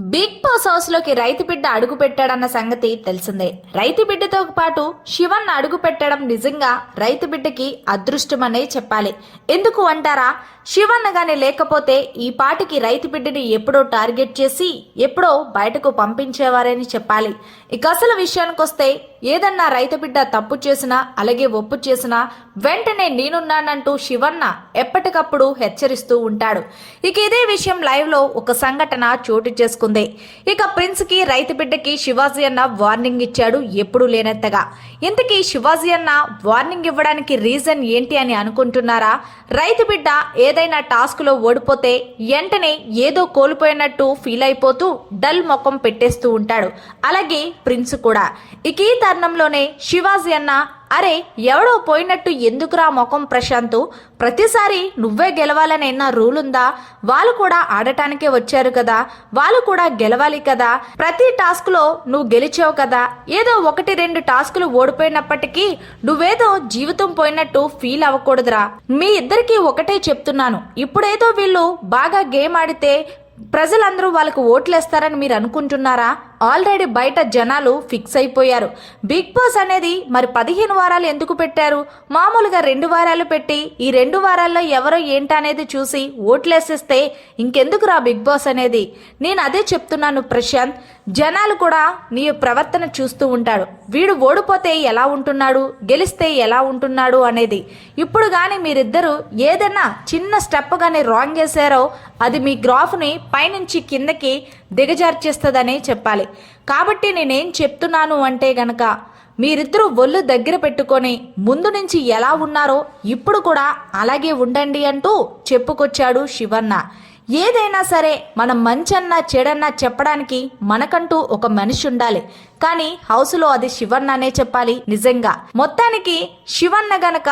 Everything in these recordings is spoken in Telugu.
బిగ్ బాస్ హౌస్లోకి రైతు బిడ్డ అడుగు పెట్టాడన్న సంగతి తెలిసిందే. రైతు బిడ్డతో పాటు శివన్ అడుగు పెట్టడం నిజంగా రైతు బిడ్డకి అదృష్టమనే చెప్పాలి. ఎందుకు అంటారా? శివన్ గాని లేకపోతే ఈ పాటికి రైతు బిడ్డని ఎప్పుడో టార్గెట్ చేసి ఎప్పుడో బయటకు పంపించేవారని చెప్పాలి. ఇక అసలు విషయానికొస్తే ఏదన్నా రైతు బిడ్డ తప్పు చేసినా అలాగే ఒప్పు చేసినా వెంటనే నేనున్నానంటూ శివన్న ఎప్పటికప్పుడు హెచ్చరిస్తూ ఉంటాడు. ఇక ఇదే విషయం లైవ్లో ఒక సంఘటన చోటు చేసుకుంది. ఇక ప్రిన్స్కి రైతు బిడ్డకి శివాజీ అన్న వార్నింగ్ ఇచ్చాడు ఎప్పుడు లేనంతగా. ఇంతకీ శివాజీ అన్న వార్నింగ్ ఇవ్వడానికి రీజన్ ఏంటి అని అనుకుంటున్నారా? రైతు బిడ్డ ఏదైనా టాస్క్లో ఓడిపోతే వెంటనే ఏదో కోల్పోయినట్టు ఫీల్ అయిపోతూ డల్ ముఖం పెట్టేస్తూ ఉంటాడు. అలాగే ప్రిన్స్ కూడా. ఇక తరుణంలోనే శివాజీ అన్న అరే ఎవడో పోయినట్టు ఎందుకురా ముఖం ప్రశాంత్? ప్రతిసారి నువ్వే గెలవాలని నా రూల్ ఉందా? వాళ్ళు కూడా ఆడటానికే వచ్చారు కదా వాళ్ళు కూడా గెలవాలి కదా. ప్రతి టాస్క్లో నువ్వు గెలిచావు కదా. ఏదో ఒకటి రెండు టాస్కులు ఓడిపోయినప్పటికీ నువ్వేదో జీవితం పోయినట్టు ఫీల్ అవ్వకూడదురా. మీ ఇద్దరికి ఒకటే చెప్తున్నాను. ఇప్పుడేదో వీళ్ళు బాగా గేమ్ ఆడితే ప్రజలందరూ వాళ్ళకు ఓట్లేస్తారని మీరు అనుకుంటున్నారా? ఆల్రెడీ బయట జనాలు ఫిక్స్ అయిపోయారు. బిగ్ బాస్ అనేది మరి పదిహేను వారాలు ఎందుకు పెట్టారు? మామూలుగా రెండు వారాలు పెట్టి ఈ రెండు వారాల్లో ఎవరో ఏంటనేది చూసి ఓట్లేసేస్తే ఇంకెందుకు రా బిగ్ బాస్ అనేది? నేను అదే చెప్తున్నాను ప్రశాంత్. జనాలు కూడా నీ ప్రవర్తన చూస్తూ ఉంటాడు వీడు ఓడిపోతే ఎలా ఉంటున్నాడు? గెలిస్తే ఎలా ఉంటున్నాడు అనేది. ఇప్పుడు కానీ మీరిద్దరూ ఏదైనా చిన్న స్టెప్ కానీ రాంగ్ చేశారో అది మీ గ్రాఫ్ని పైనుంచి కిందకి దిగజార్చేస్తుందనే చెప్పాలి. కాబట్టి నేనేం చెప్తున్నాను అంటే గనక మీరిద్దరూ ఒళ్ళు దగ్గర పెట్టుకొని ముందు నుంచి ఎలా ఉన్నారో ఇప్పుడు కూడా అలాగే ఉండండి అంటూ చెప్పుకొచ్చాడు శివన్న. ఏదైనా సరే మనం మంచన్నా చెడన్నా చెప్పడానికి మనకంటూ ఒక మనిషి ఉండాలి. కానీ హౌస్లో అది శివన్న అనే చెప్పాలి నిజంగా. మొత్తానికి శివన్న గనక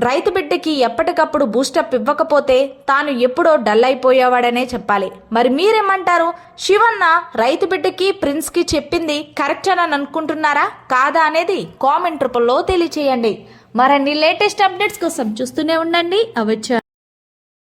రైతు బిడ్డకి ఎప్పటికప్పుడు బూస్టప్ ఇవ్వకపోతే తాను ఎప్పుడో డల్ అయిపోయేవాడనే చెప్పాలి. మరి మీరేమంటారు? శివన్న రైతు బిడ్డకి ప్రిన్స్కి చెప్పింది కరెక్ట్ అని అనుకుంటున్నారా? కాదా అనేది కామెంట్ రూపంలో తెలియచేయండి. మరిన్ని లేటెస్ట్ అప్డేట్స్ కోసం చూస్తూనే ఉండండి. అవచ్చా